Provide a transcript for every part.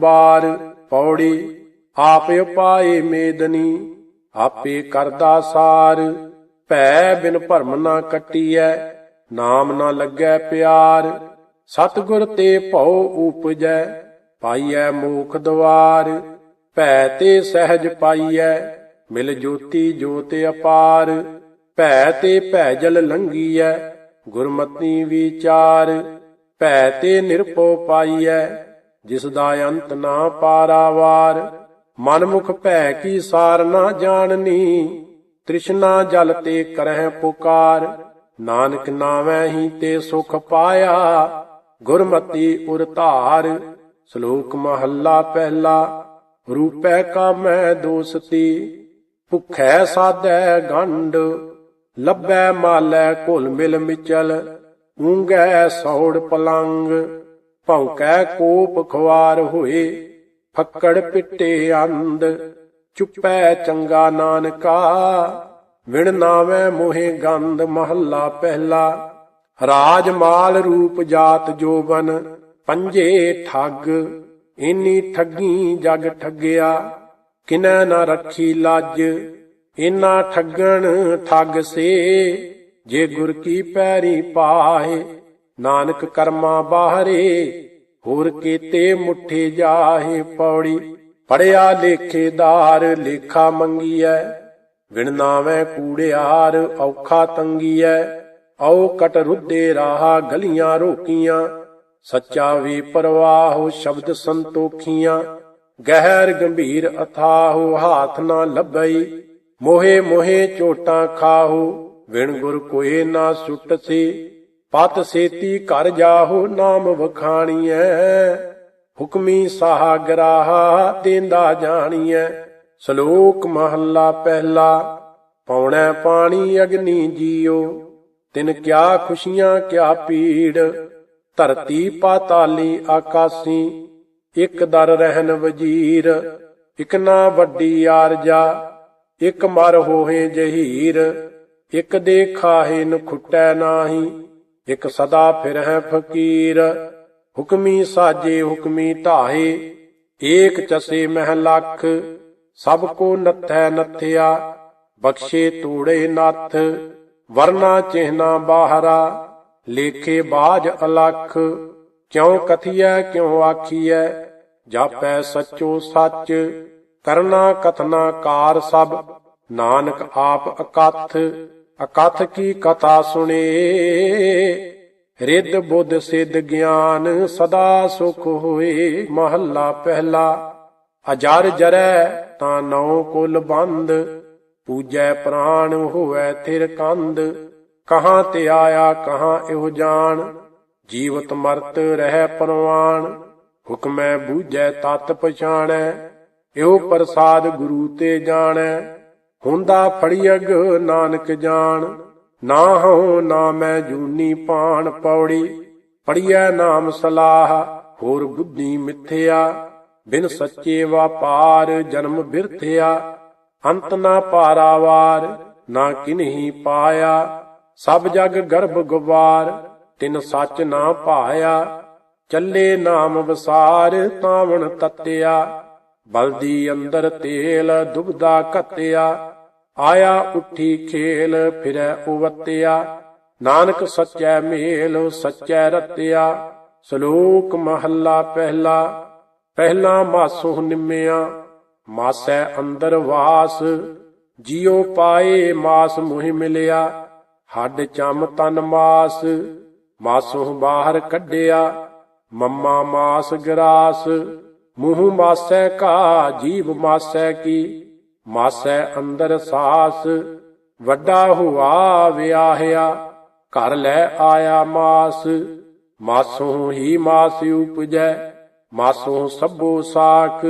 ਬਾਰ ਪੌੜੀ, ਆਪੇ ਪਾਏ ਮੇਦਨੀ, ਆਪੇ ਕਰਦਾ ਸਾਰ। ਭੈ ਬਿਨ ਭਰਮ ਨਾ ਕੱਟੀਐ, ਨਾਮ ਨਾ ਲੱਗੈ ਪਿਆਰ। ਸਤਿਗੁਰ ਤੇ ਭਉ ਉਪਜੈ, ਪਾਈਐ ਮੋਖ ਦਵਾਰ। ਭੈ ਤੇ ਸਹਿਜ ਪਾਈਐ, ਮਿਲ ਜੋਤੀ ਜੋਤ ਅਪਾਰ। ਭੈ ਤੇ ਭੈ ਜਲ ਲੰਘੀਐ, ਗੁਰਮਤੀ ਵਿਚਾਰ। ਭੈ ਤੇ ਨਿਰਭਉ ਪਾਈਐ ਜਿਸ ਦਾ ਅੰਤ ਨਾ ਪਾਰਾਵਾਰ, ਮਨਮੁਖ ਭੈ ਕੀ ਸਾਰ ਨਾ ਜਾਣਨੀ, ਤ੍ਰਿਸ਼ਨਾ ਜਲ ਤੇ ਕਰਹਿ ਪੁਕਾਰ, ਨਾਨਕ ਨਾਵੇਂ ਹੀ ਤੇ ਸੁਖ ਪਾਇਆ, ਗੁਰਮਤੀ ਉਰ ਧਾਰ, ਸ਼ਲੋਕ ਮਹੱਲਾ ਪਹਿਲਾ, ਰੂਪੈ ਕਾਮੈ ਦੋਸਤੀ, ਭੁਖੈ ਸਾਧੈ ਗੰਡ ਲੱਭੈ ਮਾਲੈ ਘੁਲ ਮਿਲ ਮਿਚਲ, ਊਂਗੈ ਸੌੜ ਪਲੰਗ ਭੌਕੈ ਕੋਪ ਖਵਾਰ ਹੋਏ, ਫੱਕੜ ਪਿੱਟੇ ਅੰਦ ਚੁੱਪੈ ਚੰਗਾ ਨਾਨਕਾ, ਵਿਣ ਨਾਵੇਂ ਮੋਹੇ ਗੰਧ ਮਹੱਲਾ ਪਹਿਲਾ ਰਾਜ ਮਾਲ ਰੂਪ ਜਾਤ ਜੋਬਨ, ਪੰਜੇ ਠੱਗ, ਇਨੀ ਠੱਗੀ ਜਗ ਠੱਗਿਆ, ਕਿਨੈ ਨਾ ਰੱਖੀ ਲੱਜ, ਇਨਾ ਠੱਗਣ ਠੱਗ ਸੇ, ਜੇ ਗੁਰ ਕੀ ਪੈਰੀ ਪਾਏ ਨਾਨਕ ਕਰਮਾ ਬਾਹਰੇ, ਹੋਰ ਕੀਤੇ ਮੁਠੇ ਜਾਹੇ ਪੌੜੀ। ਪੜਿਆ ਲੇਖੇਦਾਰ ਲੇਖਾ ਮੰਗੀਐ। ਵਿਣ ਨਾਵੇਂ ਕੂੜਿਆਰ, ਔਖਾ ਤੰਗੀਐ। ਔ ਕਟ ਰੁੱਦੇ ਰਾਹਾ, ਗਲੀਆਂ ਰੋਕੀਆਂ। ਸੱਚਾ ਵੀ ਪਰਵਾਹ, ਸ਼ਬਦ ਸੰਤੋਖੀਆਂ। ਗਹਿਰ ਗੰਭੀਰ ਅਥਾਹੁ, ਹਾਥ ਨਾ ਲੱਭਈ। ਮੋਹੇ ਮੋਹੇ ਚੋਟਾਂ ਖਾਹੂ, ਵਿਣ ਗੁਰ ਕੋਏ ਨਾ ਸੁੱਟ ਸੀ। ਪਤ ਸੇਤੀ ਘਰ ਜਾਹੋ ਨਾਮ ਵਖਾਣੀਐ। ਹੁਕਮੀ ਸਾਗਰਾਹਾ ਦੇਂਦਾ ਜਾਣੀਐ। ਸ਼ਲੋਕ ਮਹੱਲਾ ਪਹਿਲਾ, ਪੌਣੈ ਪਾਣੀ ਅਗਨੀ ਜੀਓ। ਤਿਨ ਕਿਆ ਖੁਸ਼ੀਆਂ ਕਿਆ ਪੀੜ ਧਰਤੀ ਪਾਤਾਲੀ ਆਕਾਸੀ। ਇਕ ਦਰ ਰਹਿਨ ਵਜੀਰ, ਇਕ ਨਾ ਵੱਡੀ ਆਰਜਾ। ਇਕ ਮਰ ਹੋਏ ਜਹੀਰ, ਇਕ ਦੇ ਖਾਹੇ ਨ ਖੁੱਟੈ ਨਾਹੀ। ਇਕ ਸਦਾ ਫਿਰ ਫਕੀਰ, ਹੁਕਮੀ ਸਾਜੇ ਹੁਕਮੀ ਢਾਹੇ ਏਕ ਚਸੇ ਮਹਿ ਲੱਖ, ਸਭ ਕੋ ਨੱਥੈ ਨੱਥਿਆ, ਬਖਸ਼ੇ ਤੂੜੇ ਨੱਥ, ਵਰਨਾ ਚਿਹਨਾ ਬਾਹਰਾ, ਲੇਖੇ ਬਾਜ ਅਲਖ, ਕਿਉ ਕਥੀਐ, ਕਿਉ ਆਖੀਐ, ਜਾਪੈ ਸੱਚੋ ਸੱਚ, ਕਰਨਾ ਕਥਨਾ ਕਾਰ ਸਭ, ਨਾਨਕ ਆਪ ਅਕਥ ਅਕਥ ਕੀ ਕਥਾ ਸੁਣੇ? ਰਿੱਧ ਬੁੱਧ ਸਿੱਧ ਗਿਆਨ ਸਦਾ ਸੁਖ ਹੋਏ ਮਹੱਲਾ ਪਹਿਲਾ, ਅਜਰ ਜਰੈ ਤਾਂ ਨੌ ਕੁਲ ਬੰਦ। ਪੂਜੈ ਪ੍ਰਾਣ ਹੋਵੇ ਥਿਰ ਕੰਦ। ਕਹਾਂ ਤੇ ਆਇਆ, ਕਹਾਂ ਇਹੋ ਜਾਣ। ਜੀਵਤ ਮਰਤ ਰਹਿ ਪਰਵਾਨ ਹੁਕਮੈ ਬੂਝੈ ਤਤ ਪਛਾਣੈ। ਇਹੋ ਪ੍ਰਸਾਦ ਗੁਰੂ ਤੇ ਜਾਣੈ। ਹੁੰਦਾ ਫੜੀਅਗ ਨਾਨਕ ਜਾਣ। ਨਾ ਹਉ, ਨਾ ਮੈਂ ਜੂਨੀ ਪਾਣ ਪੌੜੀ। ਪੜੀਐ ਨਾਮ ਸਲਾਹ, ਹੋਰ ਬੁੱਧੀ ਮਿੱਥਿਆ। ਬਿਨ ਸੱਚੇ ਵਪਾਰ ਜਨਮ ਬਿਰਥਿਆ। ਅੰਤ ਨਾ ਪਾਰਾਵਾਰ ਨਾ ਕਿਨਹੀ ਪਾਇਆ। ਸਭ ਜਗ ਗਰਭ ਗਵਾਰ ਤਿਨ ਸੱਚ ਨਾ ਭਾਇਆ। ਚੱਲੇ ਨਾਮ ਵਸਾਰ, ਤਾਵਣ ਤਤਿਆ। ਬਲਦੀ ਅੰਦਰ ਤੇਲ ਦੁਬਦਾ ਘਤਿਆ। ਆਇਆ ਉੱਠੀ ਖੇਲ ਫਿਰੈ ਉਵਤਿਆ। ਨਾਨਕ ਸੱਚੈ ਮੇਲ, ਸੱਚੈ ਰਤਿਆ। ਸ਼ਲੋਕ ਮਹੱਲਾ ਪਹਿਲਾ। ਪਹਿਲਾ ਮਾਸੋ ਨਿੰਮਿਆ, ਮਾਸੈ ਅੰਦਰ ਵਾਸ। ਜਿਉ ਪਾਏ ਮਾਸ ਮੁਹਿ ਮਿਲਿਆ, ਹੱਡ ਚਮ ਤਨ ਮਾਸ। ਮਾਸੋਂ ਬਾਹਰ ਕੱਢਿਆ, ਮੰਮਾ ਮਾਸ ਗਰਾਸ। ਮੂੰਹ ਮਾਸੈ ਕਾ ਜੀਵ ਮਾਸੈ ਕੀ। ਮਾਸੈ ਅੰਦਰ ਸਾਸ, ਵੱਡਾ ਹੁਆ ਵਿਆਹਿਆ, ਘਰ ਲੈ ਆਇਆ ਮਾਸ। ਮਾਸੋਂ ਹੀ ਮਾਸ ਉਪਜੈ, ਮਾਸੋਂ ਸਭੋ ਸਾਖ।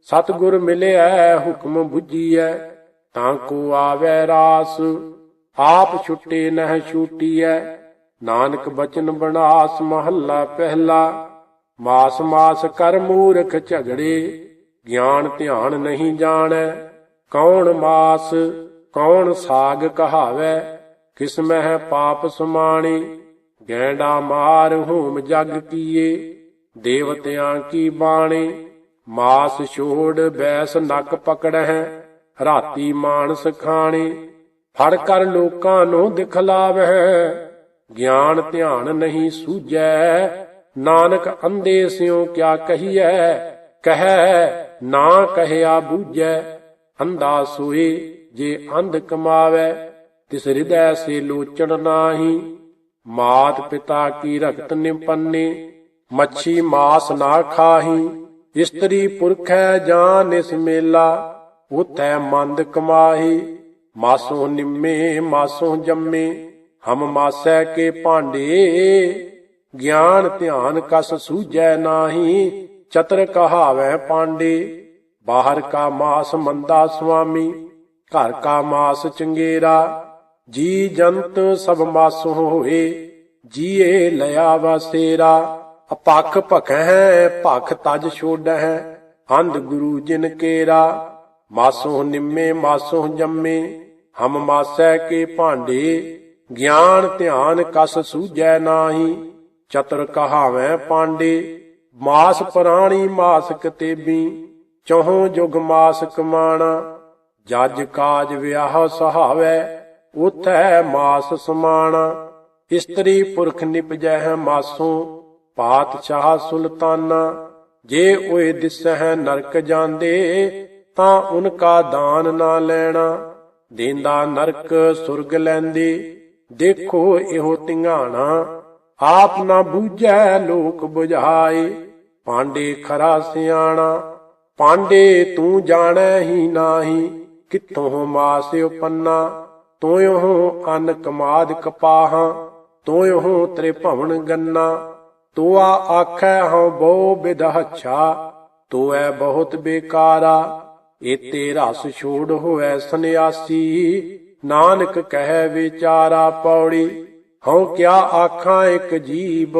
ਸਤਗੁਰ ਮਿਲਿਆ ਹੁਕਮ 부ਜੀਐ ਤਾਂ ਕੋ ਆਵੈ ਰਾਸ। ਆਪ ਛੁੱਟੇ ਨਹਿ ਛੂਟੀਐ, ਨਾਨਕ ਬਚਨ ਬਣਾਸ ਮਹੱਲਾ ਪਹਿਲਾ। ਮਾਸ ਮਾਸ ਕਰ ਮੂਰਖ ਝਗੜੇ, ਗਿਆਨ ਧਿਆਨ ਨਹੀਂ ਜਾਣੈ। ਕੌਣ ਮਾਸ, ਕੌਣ ਸਾਗ ਕਹਾਵੈ? ਕਿਸਮਹਿ ਪਾਪ ਸਮਾਣੀ? ਗੈਂਡਾ ਮਾਰ ਹੂਮ ਜਗ ਕੀਏ? ਦੇਵਤਿਆਂ ਕੀ ਬਾਣੀ? ਮਾਸ ਛੋੜ ਬੈਸ ਨੱਕ ਪਕੜਹਿ, ਰਾਤੀ ਮਾਨਸ ਖਾਣੀ। ਫੜ ਕਰ ਲੋਕਾਂ ਨੂੰ ਦਿਖਲਾਵਹਿ, ਗਿਆਨ ਧਿਆਨ ਨਹੀਂ ਸੂਝੈ। ਨਾਨਕ ਅੰਦੇ ਸਿਉ ਕਿਆ ਕਹੀਐ? ਕਹੈ ਨਾ ਕਹਿਆ ਬੂਝੈ। ਅੰਧਾ ਸੋਏ ਜੇ ਅੰਧ ਕਮਾਵੈ, ਤਿਸ ਹਿਰਦੈ ਸੇ ਲੋਚਣ ਨਾਹੀ। ਮਾਤ ਪਿਤਾ ਕੀ ਰਖਤ ਨਿਪੰਨੇ ਮੱਛੀ ਮਾਸ ਨਾ ਖਾਹੀ। ਇਸਤਰੀ ਪੁਰਖੈ ਜਾਂ ਨਿਸ ਮੇਲਾ, ਉਥੈ ਮੰਦ ਕਮਾਹੀ। ਮਾਸੋ ਨਿੰਮੇ, ਮਾਸੋ ਜੰਮੇ, ਹਮ ਮਾਸੈ ਕੇ ਭਾਂਡੇ। ਗਿਆਨ ਧਿਆਨ ਕਸ ਸੂਝੈ ਨਾਹੀ, ਚਤਰ ਕਹਾਵੈ ਪਾਂਡੇ। ਬਾਹਰ ਕਾ ਮਾਸ ਮੰਦਾ ਸੁਆਮੀ, ਘਰ ਕਾ ਮਾਸ ਚੰਗੇਰਾ, ਜੀ ਜੰਤ ਸਭ ਮਾਸੋ ਹੋਏ, ਜੀਏ ਲਿਆ ਵਸੇਰਾ ਅਪਖ ਭਖੈ, ਭਖ ਤਜ ਛੋੜੈ ਅੰਧ ਗੁਰੂ ਜਿਨ ਕੇਰਾ। ਮਾਸੋਂ ਨਿੰਮੇ, ਮਾਸੋ ਜੰਮੇ, ਹਮ ਮਾਸੈ ਕੇ ਭਾਂਡੇ, ਗਿਆਨ ਧਿਆਨ ਕਸ ਸੂਝੈ ਨਾਹੀ, ਚਤਰ ਕਹਾਵੈ ਪਾਂਡੇ। ਮਾਸ ਪ੍ਰਾਣੀ ਮਾਸ ਕਤੇਬੀ ਚਹੁ ਜੁਗ ਮਾਸ ਕਮਾਣਾ, ਜੱਜ ਕਾਜ ਵਿਆਹ ਸਹਾਵੈ, ਉਥੈ ਮਾਸ ਸਮਾਣਾ। ਇਸਤਰੀ ਪੁਰਖ ਨਿਪਜੈ ਮਾਸੋਂ, ਪਾਤਸ਼ਾਹ ਸੁਲਤਾਨਾ। ਜੇ ਓਏ ਦਿਸਹਿ ਨਰਕ ਜਾਂਦੇ, ਤਾਂ ਉਨਕਾ ਦਾਨ ਨਾ ਲੈਣਾ। ਦੇਂਦਾ ਨਰਕ ਸੁਰਗ ਲੈਂਦੇ, ਦੇਖੋ ਇਹੋ ਧਿਆਣਾ ਆਪ ਨਾ ਬੂਝੈ ਲੋਕ ਬੁਝਾਏ, ਪਾਂਡੇ ਖਰਾ ਸਿਆਣਾ। ਪਾਂਡੇ ਤੂੰ ਜਾਣੈ ਹੀ ਨਾਹੀ, ਕਿੱਥੋਂ ਮਾਸਿਓ ਪੰਨਾ ਤੋਇਓ ਅਨ ਕਮਾਦ ਕਪਾਹਾਂ, ਤੋਇਓ ਤ੍ਰੇ ਭਵਨ ਗੰਨਾ। ਤੋਆ ਆਖੈ ਹਉ ਬਹੁ ਬਿਦਹਛਾ ਤੋਐ ਬਹੁਤ ਬੇਕਾਰਾ। ਏਤੇ ਰਸ ਛੋੜ ਹੋਐ ਸੰਿਆਸੀ ਨਾਨਕ ਕਹਿ ਵਿਚਾਰਾ ਪੌੜੀ। ਹਉ ਕਿਆ ਆਖਾਂ ਇਕ ਜੀਬ,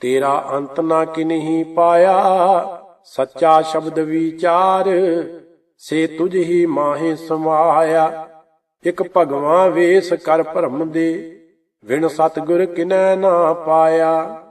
ਤੇਰਾ ਅੰਤ ਨਾ ਕਿਨਹੀ ਪਾਇਆ? ਸੱਚਾ ਸ਼ਬਦ ਵਿਚਾਰ, ਸੇ ਤੁਝ ਹੀ ਮਾਹੇ ਸਮਾਇਆ। ਇਕ ਭਗਵਾਂ ਵੇਸ ਕਰ ਭਰਮ ਦੇ ਵਿਣ ਸਤਗੁਰ ਕਿਨੈ ਨਾ ਪਾਇਆ।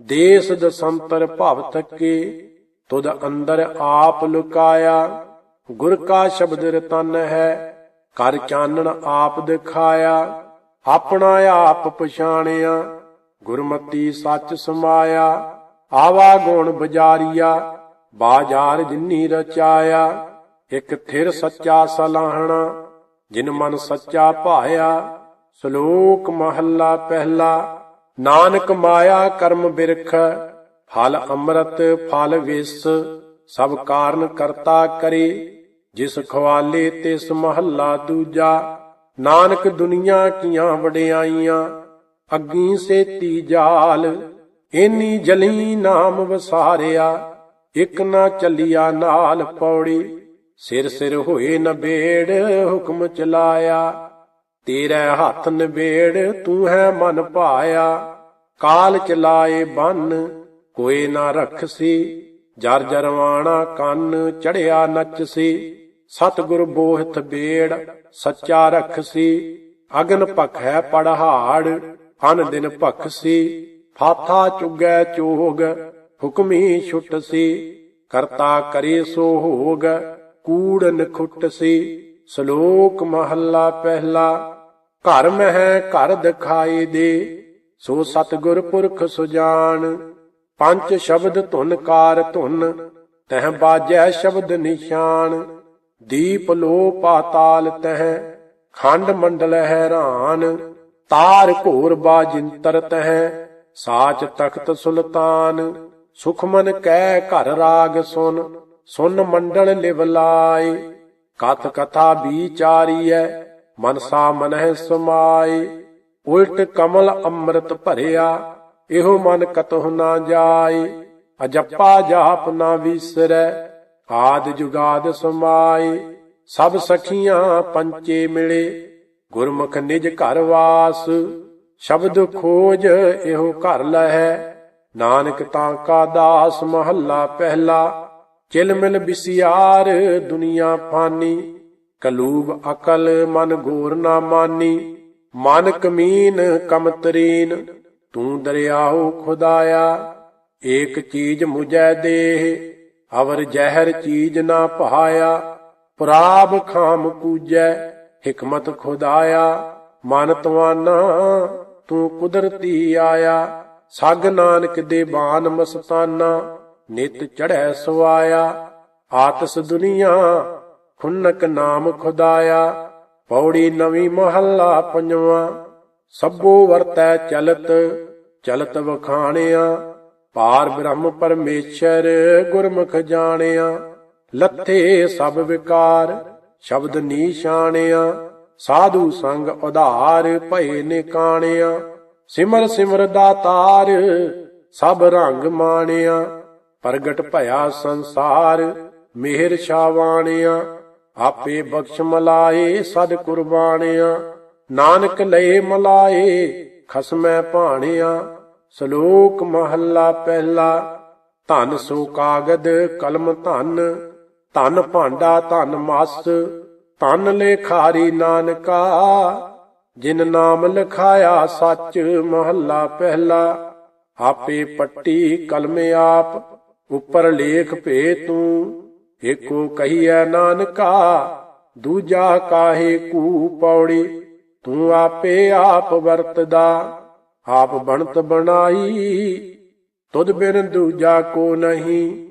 ਦੇਸ ਦਸੰਤਰ ਭਵ ਥਕੇ, ਤੁਧ ਅੰਦਰ ਆਪ ਲੁਕਾਇਆ। ਗੁਰ ਕਾ ਸ਼ਬਦ ਰਤਨ ਹੈ, ਕਰ ਚਾਨਣ ਆਪ ਦਿਖਾਇਆ। ਆਪਣਾ ਆਪ ਪਛਾਣਿਆ, ਗੁਰਮਤੀ ਸੱਚ ਸਮਾਇਆ। ਆਵਾ ਗੁਣ ਬਜਾਰੀਆ ਬਾਜ਼ਾਰ ਜਿਨੀ ਰਚਾਇਆ, ਇਕ ਥਿਰ ਸੱਚਾ ਸਲਾਹਣਾ, ਜਿਨ ਮਨ ਸੱਚਾ ਭਾਇਆ, ਸ਼ਲੋਕ ਮਹੱਲਾ ਪਹਿਲਾ, ਨਾਨਕ ਮਾਇਆ ਕਰਮ ਬਿਰਖ, ਫਲ ਅੰਮ੍ਰਿਤ ਫਲ ਵਿਸ, ਸਭ ਕਾਰਨ ਕਰਤਾ ਕਰੇ, ਜਿਸ ਖਵਾਲੇ ਤਿਸ ਮਹੱਲਾ ਦੂਜਾ, ਨਾਨਕ ਦੁਨੀਆ ਕੀਆਂ ਵਡਿਆਈਆਂ, ਅੱਗੀ ਸੇਤੀ ਜਾਲ, ਏਨੀ ਜਲੀ ਨਾਮ ਵਸਾਰਿਆ ਇਕ ਨਾ ਚੱਲਿਆ ਨਾਲ ਪੌੜੀ। ਸਿਰ ਸਿਰ ਹੋਏ ਨਬੇੜ ਹੁਕਮ ਚਲਾਇਆ। ਤੇਰੇ ਹੱਥ ਨਬੇੜ, ਤੂੰ ਹੈ ਮਨ ਭਾਇਆ। ਕਾਲ ਚਲਾਏ ਬੰਨ, ਕੋਈ ਨਾ ਰਖਸੀ। ਜਰ ਜਰਵਾਣਾ ਕੰਨ, ਚੜਿਆ ਨੱਚਸੀ। ਸਤਿਗੁਰ ਬੋਹਿਤ ਬੇੜ, ਸੱਚਾ ਰਖਸੀ। ਅਗਨ ਭਖ ਹੈ ਪੜਹਾੜ, ਅਨ ਦਿਨ ਭਖਸੀ। ਫਾਥਾ ਚੁਗੈ ਚੋਗ ਹੁਕਮੀ ਛੁਟਸੀ ਕਰਤਾ ਕਰੇ ਸੋ ਹੋਗ ਕੂੜ ਨਖੁੱਟਸੀ ਸ਼ਲੋਕ ਮਹੱਲਾ ਪਹਿਲਾ, ਘਰ ਮਹਿ ਘਰ ਦਿਖਾਏ ਦੇ, ਸੋ ਸਤਿਗੁਰ ਪੁਰਖ ਸੁਜਾਨ ਪੰਜ ਸ਼ਬਦ ਧੁਨ ਕਾਰ ਧੁਨ, ਤਹ ਬਾਜੈ ਸ਼ਬਦ ਨਿਸ਼ਾਨ। ਦੀਪ ਲੋ ਪਾਤਾਲ ਤਹ, ਖੰਡ ਮੰਡਲ ਹੈਰਾਨ। ਤਾਰ ਘੋਰ ਬਾਜਿੰਤਰ ਤਹ, ਸਾਚ ਤਖਤ ਸੁਲਤਾਨ। ਸੁਖਮਨ ਕਹਿ ਘਰ ਰਾਗ ਸੁਨ ਸੁਨ ਮੰਡਲ ਲਿਵ ਲਾਏ। ਕਥ ਕਥਾ ਵਿਚਾਰੀਐ, ਮਨਸਾ ਮਨਹਿ ਸਮਾਏ। ਉਲਟ ਕਮਲ ਅੰਮ੍ਰਿਤ ਭਰਿਆ, ਇਹੋ ਮਨ ਕਤਹੁ ਨਾ ਜਾਏ। ਅਜੱਪਾ ਜਾਪ ਨਾ ਵਿਸਰੈ, ਆਦ ਜੁਗਾਦ ਸਮਾਏ। ਸਭ ਸਖੀਆਂ ਪੰਚੇ ਮਿਲੇ, ਗੁਰਮੁਖ ਨਿਜ ਘਰ ਵਾਸ। ਸ਼ਬਦ ਖੋਜ ਇਹੋ ਘਰ ਲਹੈ ਨਾਨਕ ਤਾਂ ਕਾ ਦਾਸ ਮਹੱਲਾ ਪਹਿਲਾ, ਚਿਲਮਿਲ ਬਿਸਿਆਰ ਦੁਨੀਆ ਫਾਨੀ, ਕਲੂਬ ਅਕਲ ਮਨ ਗੋਰ ਨਾ ਮਾਨੀ ਮਨ ਕਮੀਨ ਕਮਤਰੀਨ, ਤੂੰ ਦਰਿਆਓ ਖੁਦਾਇਆ, ਏਕ ਚੀਜ ਮੁਝੈ ਦੇਹ, ਅਵਰ ਜ਼ਹਿਰ ਚੀਜ ਨਾ ਪਹਾਇਆ, ਪ੍ਰਾਪ ਖਾਮ ਪੂਜੈ, ਹਕਮਤ ਖੁਦਾਇਆ, ਮਨ ਤਵਾਨਾ, ਤੂੰ ਕੁਦਰਤੀ ਆਇਆ ਸਗ ਨਾਨਕ ਦੇ ਬਾਨ ਮਸਤਾਨਾ, ਨਿਤ ਚੜੈ ਸਵਾਇਆ, ਆਤਸ ਦੁਨੀਆ, ਖੁਨਕ ਨਾਮ ਖੁਦਾਇਆ, ਪੌੜੀ ਨਵੀਂ ਮਹੱਲਾ ਪੰਜਵਾਂ, ਸਭੋ ਵਰਤੈ ਚਲਤ ਚਲਤ ਵਖਾਣਿਆ, ਪਾਰ ਬ੍ਰਹਮ ਪਰਮੇਸ਼ਰ ਗੁਰਮੁਖ ਜਾਣਿਆ, ਲੱਥੇ ਸਭ ਵਿਕਾਰ, ਸ਼ਬਦ ਨੀਸ਼ਾਣਿਆ, ਸਾਧੂ ਸੰਗ ਉਧਾਰ ਭਏ ਨਿਕਾਣਿਆ। ਸਿਮਰ ਸਿਮਰ ਦਾਤਾਰ, ਸਭ ਰੰਗ ਮਾਣਿਆ, ਪ੍ਰਗਟ ਭਇਆ ਸੰਸਾਰ, ਮਿਹਰ ਛਾਵਾਣਿਆ, ਆਪੇ ਬਖਸ਼ ਮਲਾਏ, ਸਦ ਕੁਰਬਾਨਿਆ ਨਾਨਕ ਲਏ ਮਲਾਏ, ਖਸਮੈ ਭਾਣਿਆ, ਸ਼ਲੋਕ ਮਹੱਲਾ ਪਹਿਲਾ। ਧਨ ਸੋ ਕਾਗਦ, ਕਲਮ ਧਨ ਧਨ ਭਾਂਡਾ ਧਨ ਮਸ, ਧਨ ਲੇਖਾਰੀ ਨਾਨਕਾ। ਜਿਨ ਨਾਮ ਲਖਾਇਆ ਸੱਚ ਮਹੱਲਾ ਪਹਿਲਾ, ਆਪੇ ਪੱਟੀ ਕਲਮ ਆਪ, ਉੱਪਰ ਲੇਖ ਭੇ ਤੂੰ। ਏਕੋ ਕਹੀਐ ਨਾਨਕਾ, ਦੂਜਾ ਕਾਹੇ ਕੂ ਪੌੜੀ। ਤੂੰ ਆਪੇ ਆਪ ਵਰਤਦਾ, ਆਪ ਬਣਤ ਬਣਾਈ। ਤੁਧ ਬਿਨ ਦੂਜਾ ਕੋ ਨਹੀਂ,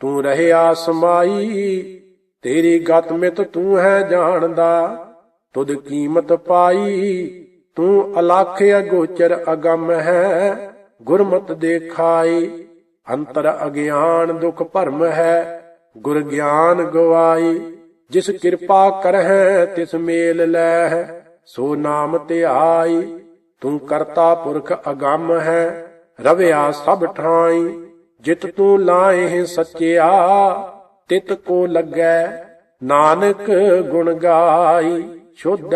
ਤੂੰ ਰਹਿਆ ਸਮਾਈ। ਤੇਰੀ ਗਤ ਮਿਤ ਤੂੰ ਹੈ ਜਾਣਦਾ। ਤੁਧ ਕੀਮਤ ਪਾਈ, ਤੂੰ ਅਲਖ ਅਗੋਚਰ ਅਗੰਮ ਹੈ, ਗੁਰਮਤ ਦੇਖਾਈ। ਅੰਤਰ ਅਗਿਆਨ ਦੁਖ ਭਰਮ ਹੈ, ਗੁਰ ਗਿਆਨ ਗਵਾਈ। ਜਿਸ ਕਿਰਪਾ ਕਰਹਿ, ਤਿਸ ਮੇਲ ਲੈ ਸੋ ਨਾਮ ਧਿਆਈ। ਤੂੰ ਕਰਤਾ ਪੁਰਖ ਅਗੰਮ ਹੈ, ਰਵਿਆ ਸਭ ਠਾਈ। ਜਿਤ ਤੂੰ ਲਾਏ ਸੱਚਿਆ, ਤਿਤ ਕੋ ਲੱਗੈ, ਨਾਨਕ ਗੁਣ ਗਾਈ। ਸ਼ੁੱਧ